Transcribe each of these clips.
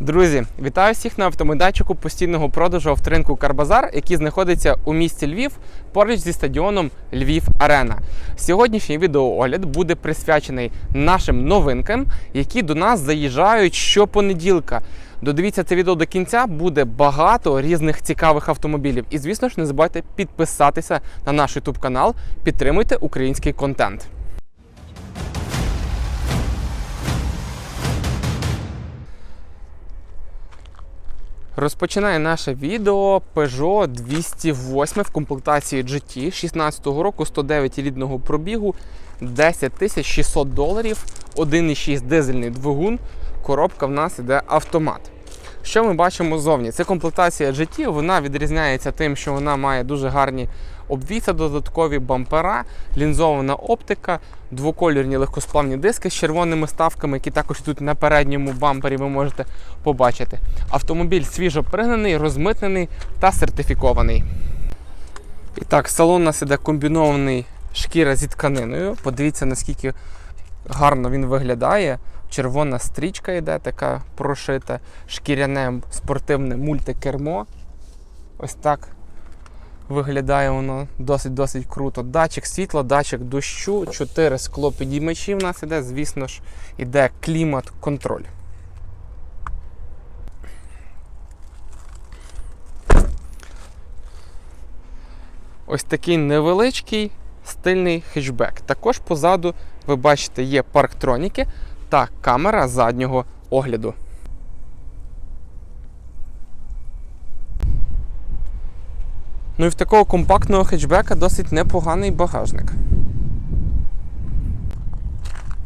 Друзі, вітаю всіх на автомайданчику постійного продажу авторинку Карбазар, який знаходиться у місті Львів поруч зі стадіоном Львів Арена. Сьогоднішній відеоогляд буде присвячений нашим новинкам, які до нас заїжджають щопонеділка. Додивіться це відео до кінця, буде багато різних цікавих автомобілів. І, звісно ж, не забувайте підписатися на наш YouTube канал, підтримуйте український контент. Розпочинає наше відео Peugeot 208 в комплектації GT 16 року 109 рідного пробігу, 10 600 доларів, 1,6 дизельний двигун. Коробка в нас іде автомат. Що ми бачимо ззовні? Це комплектація GT, вона відрізняється тим, що вона має дуже гарні обвіси, додаткові бампера, лінзована оптика, двокольорні легкосплавні диски з червоними ставками, які також тут на передньому бампері ви можете побачити. Автомобіль свіжо пригнаний, розмитнений та сертифікований. І так, салон у нас іде комбінований шкіра зі тканиною. Подивіться, наскільки гарно він виглядає. Червона стрічка йде, така прошита, шкіряне спортивне мультикермо. Ось так виглядає воно досить-досить круто. Датчик світла, датчик дощу, 4 склопідіймачі в нас іде, звісно ж, іде клімат-контроль. Ось такий невеличкий стильний хетчбек. Також позаду, ви бачите, є парктроніки та камера заднього огляду. Ну і в такого компактного хетчбека досить непоганий багажник.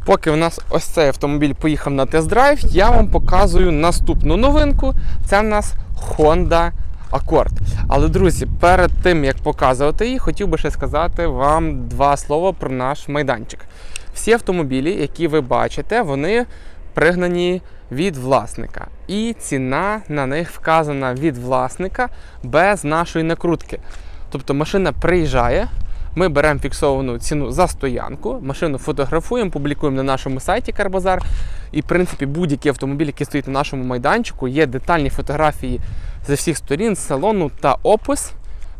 Поки в нас ось цей автомобіль поїхав на тест-драйв, я вам показую наступну новинку. Це в нас Honda Accord. Але, друзі, перед тим як показувати її, хотів би ще сказати вам два слова про наш майданчик. Всі автомобілі, які ви бачите, вони пригнані від власника. І ціна на них вказана від власника без нашої накрутки. Тобто машина приїжджає, ми беремо фіксовану ціну за стоянку, машину фотографуємо, публікуємо на нашому сайті Карбазар. І, в принципі, будь-який автомобіль, який стоїть на нашому майданчику, є детальні фотографії зі всіх сторін, салону та опис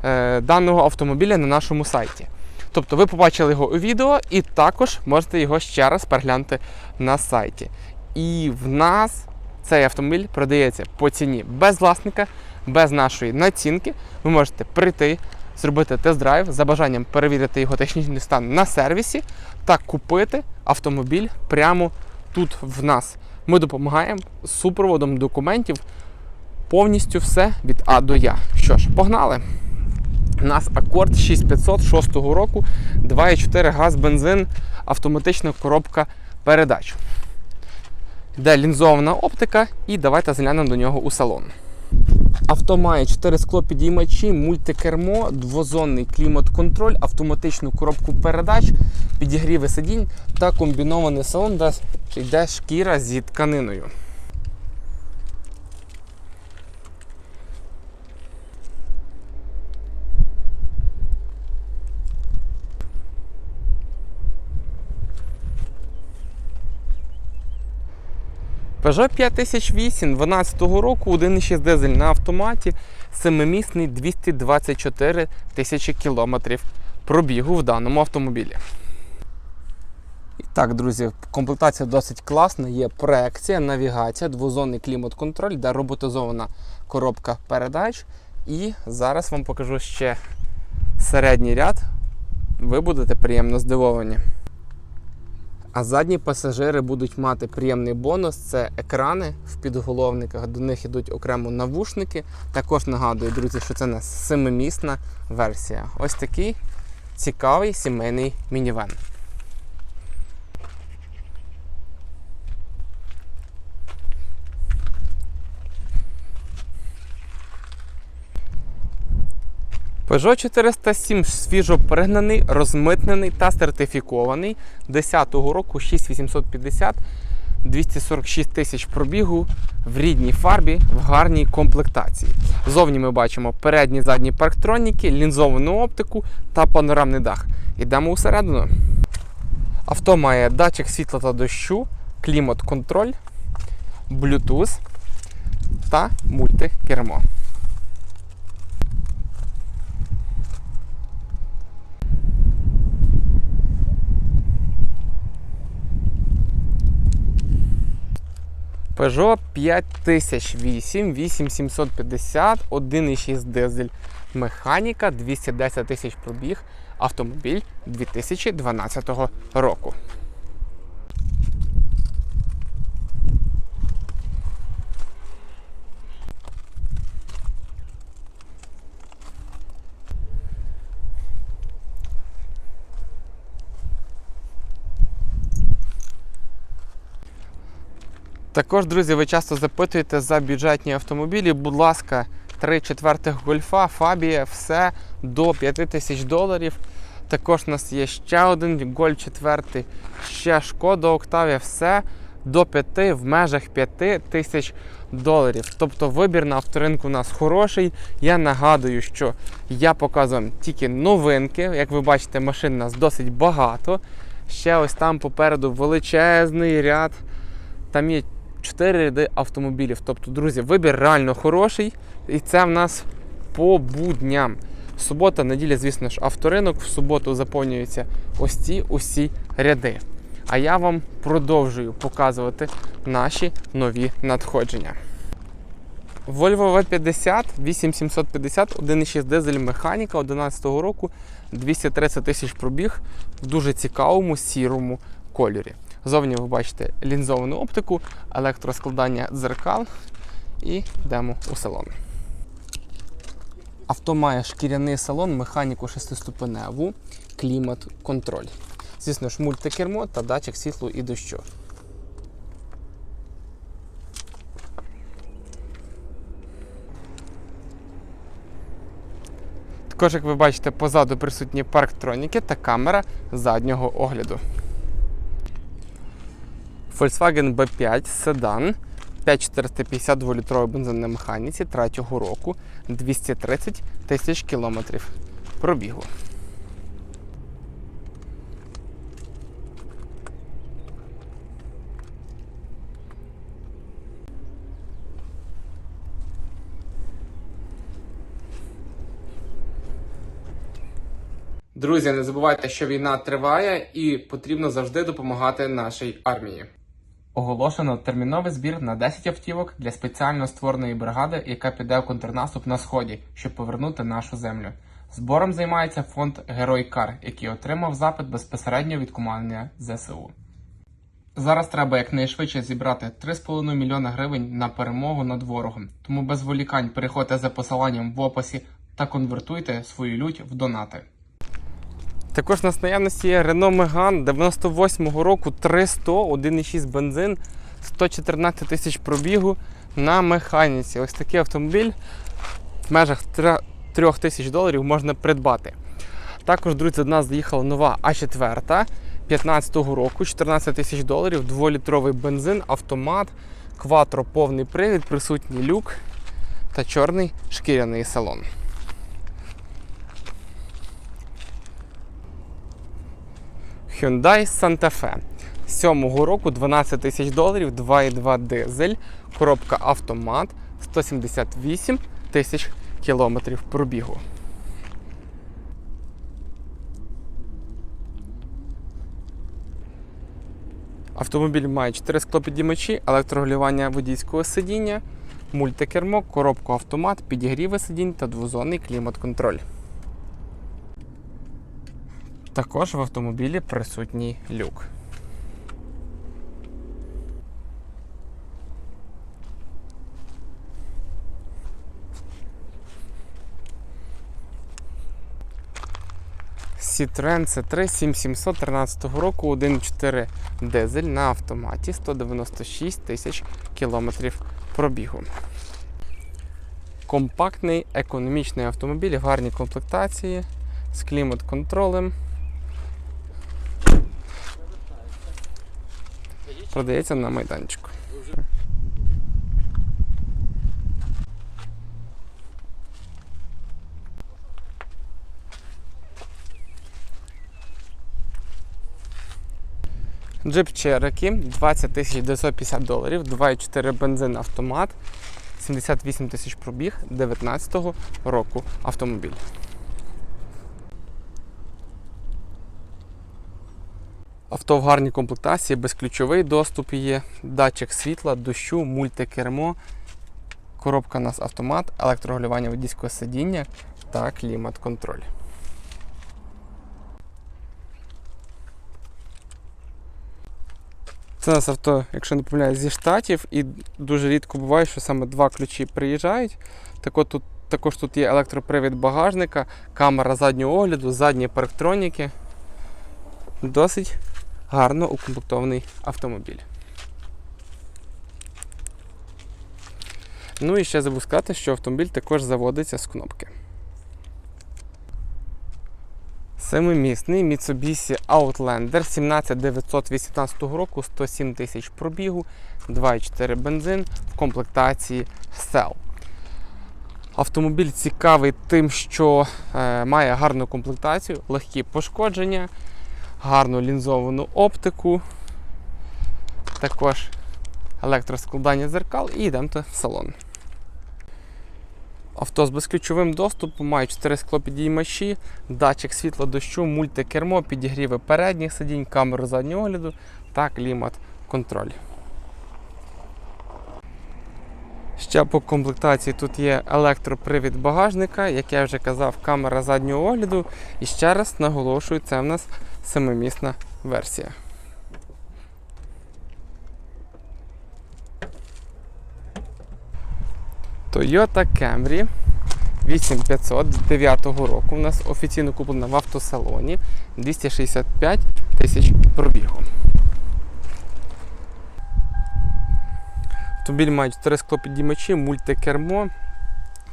е, даного автомобіля на нашому сайті. Тобто ви побачили його у відео і також можете його ще раз переглянути на сайті. І в нас цей автомобіль продається по ціні без власника, без нашої націнки. Ви можете прийти, зробити тест-драйв за бажанням перевірити його технічний стан на сервісі та купити автомобіль прямо тут в нас. Ми допомагаємо з супроводом документів повністю все від А до Я. Що ж, погнали! У нас акорд 6506 року, 2,4 газ, бензин, автоматична коробка передач. Де лінзована оптика, і давайте заглянемо до нього у салон. Авто має 4 склопідіймачі, мультикермо, двозонний клімат-контроль, автоматичну коробку передач, підігріви сидінь та комбінований салон, де йде шкіра зі тканиною. Peugeot 5008 12 року, 1,6 дизель на автоматі, семимісний 224 тисячі кілометрів пробігу в даному автомобілі. І так, друзі, комплектація досить класна. Є проекція, навігація, двозонний клімат-контроль, де роботизована коробка передач. І зараз вам покажу ще середній ряд. Ви будете приємно здивовані. А задні пасажири будуть мати приємний бонус це екрани в підголовниках. До них йдуть окремо навушники. Також нагадую, друзі, що це у семимісна версія. Ось такий цікавий сімейний мінівен. Peugeot 407 свіжо пригнаний, розмитнений та сертифікований 10-го року 6850 246 тисяч пробігу в рідній фарбі в гарній комплектації. Зовні ми бачимо передні задні парктроніки, лінзовану оптику та панорамний дах. Йдемо усередину. Авто має датчик світла та дощу, клімат-контроль, Bluetooth, та мультикермо. Peugeot 5008, 8750, 1,6 дизель, механіка, 210 тисяч пробіг, автомобіль 2012 року. Також, друзі, ви часто запитуєте за бюджетні автомобілі. Будь ласка, 3 четвертих гольфа, Фабія, все до 5 тисяч доларів. Також у нас є ще один Golf 4, ще Шкода Октавія, все до 5 в межах 5 тисяч доларів. Тобто вибір на авторинку у нас хороший. Я нагадую, що я показую тільки новинки. Як ви бачите, машин у нас досить багато. Ще ось там попереду величезний ряд. Там є 4 ряди автомобілів. Тобто, друзі, вибір реально хороший. І це в нас по будням. Субота, неділя, звісно ж, авторинок. В суботу заповнюються ось ці усі ряди. А я вам продовжую показувати наші нові надходження. Volvo V50 8750, 1,6 дизель механіка 11 року, 230 тисяч пробіг в дуже цікавому сірому кольорі. Зовні ви бачите лінзовану оптику, електроскладання дзеркал і йдемо у салон. Авто має шкіряний салон, механіку 6-ступеневу, клімат, контроль. Звісно ж, мультикермо та датчик світлу і дощу. Також, як ви бачите, позаду присутні парктроніки та камера заднього огляду. Volkswagen B5 седан 5450 2-літровий бензин механіці 3-го року 230 тисяч кілометрів пробігу. Друзі, не забувайте, що війна триває і потрібно завжди допомагати нашій армії. Оголошено терміновий збір на 10 автівок для спеціально створеної бригади, яка піде в контрнаступ на сході, щоб повернути нашу землю. Збором займається фонд Герой Кар, який отримав запит безпосередньо від командування ЗСУ. Зараз треба якнайшвидше зібрати 3,5 мільйона гривень на перемогу над ворогом. Тому без волікань переходьте за посиланням в описі та конвертуйте свою лють в донати. Також у нас наявності є Renault Megane 98-го року 300, 1,6 бензин, 114 тисяч пробігу на механіці. Ось такий автомобіль в межах 3 тисяч доларів можна придбати. Також, друзі, до нас заїхала нова А4 15-го року, 14 тисяч доларів, 2-літровий бензин, автомат, кватро повний привід, присутній люк та чорний шкіряний салон. Hyundai Santa Fe. 7-го року 12 тисяч доларів, 2,2 дизель, коробка автомат, 178 тисяч кілометрів пробігу. Автомобіль має 4 склопідіймачі, електрогулювання водійського сидіння, мультикермо, коробку автомат, підігріви сидінь та двозонний клімат-контроль. Також в автомобілі присутній люк. Citroen C3 7713 року 1.4 дизель на автоматі 196 тисяч кілометрів пробігу. Компактний економічний автомобіль в гарній комплектації з клімат-контролем. Продається на майданчику. Джип Cherokee 20 950 доларів, 2,4 бензин автомат, 78 тисяч пробіг 2019 року автомобіль. Авто в гарній комплектації, безключовий доступ є, датчик світла, дощу, мультикермо, коробка у нас автомат, електрорегулювання водійського сидіння та клімат-контроль. Це у нас авто, якщо не помиляюсь, зі штатів, і дуже рідко буває, що саме два ключі приїжджають. Так от тут також тут є електропривід багажника, камера заднього огляду, задні парктроніки. Досить гарно укомплектований автомобіль. Ну і ще забув сказати, що автомобіль також заводиться з кнопки. Семимісний Mitsubishi Outlander 17918 року, 107 тисяч пробігу, 2,4 бензин в комплектації Cell. Автомобіль цікавий тим, що е, має гарну комплектацію, легкі пошкодження, гарну лінзовану оптику, також електроскладання зеркал і йдемо в салон. Авто з безключовим доступом має 4 склопідіймачі, датчик світла дощу, мультикермо, підігріви передніх сидінь, камеру заднього огляду та клімат-контроль. Ще по комплектації тут є електропривід багажника, як я вже казав, камера заднього огляду. І ще раз наголошую, це в нас семимісна версія. Toyota Camry 8500 9 року. У нас офіційно куплена в автосалоні 265 тисяч пробігу. Автомобіль має 4 склопідіймачі, мультикермо,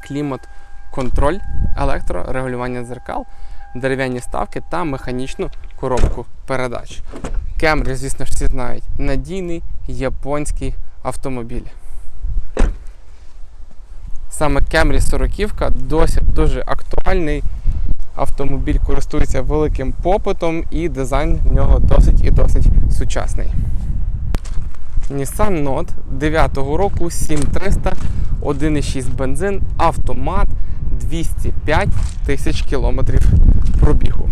клімат, контроль, електрорегулювання дзеркал, дерев'яні ставки та механічну коробку передач. Camry, звісно ж, всі знають, надійний японський автомобіль. Саме Camry 40 досить дуже актуальний. Автомобіль користується великим попитом і дизайн в нього досить і досить сучасний. Nissan Note 9 року 7300, 1,6 бензин, автомат 205 тисяч кілометрів пробігу.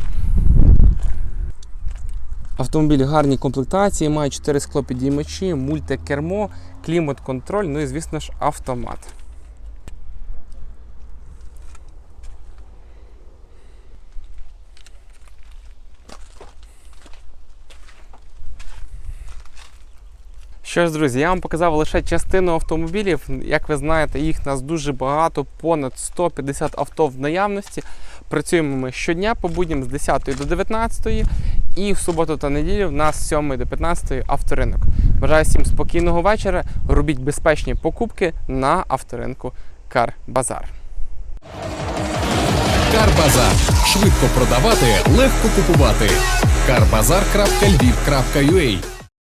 Автомобіль в гарній комплектації, має 4 склопідіймачі, мультикермо, клімат-контроль, ну і, звісно ж, автомат. Що ж, друзі, я вам показав лише частину автомобілів. Як ви знаєте, їх нас дуже багато, понад 150 авто в наявності. Працюємо ми щодня по будням з 10 до 19 і в суботу та неділю в нас з 7 до 15 авторинок. Бажаю всім спокійного вечора. Робіть безпечні покупки на авторинку Карбазар. Карбазар. Швидко продавати, легко купувати. Карбазар.львів.ua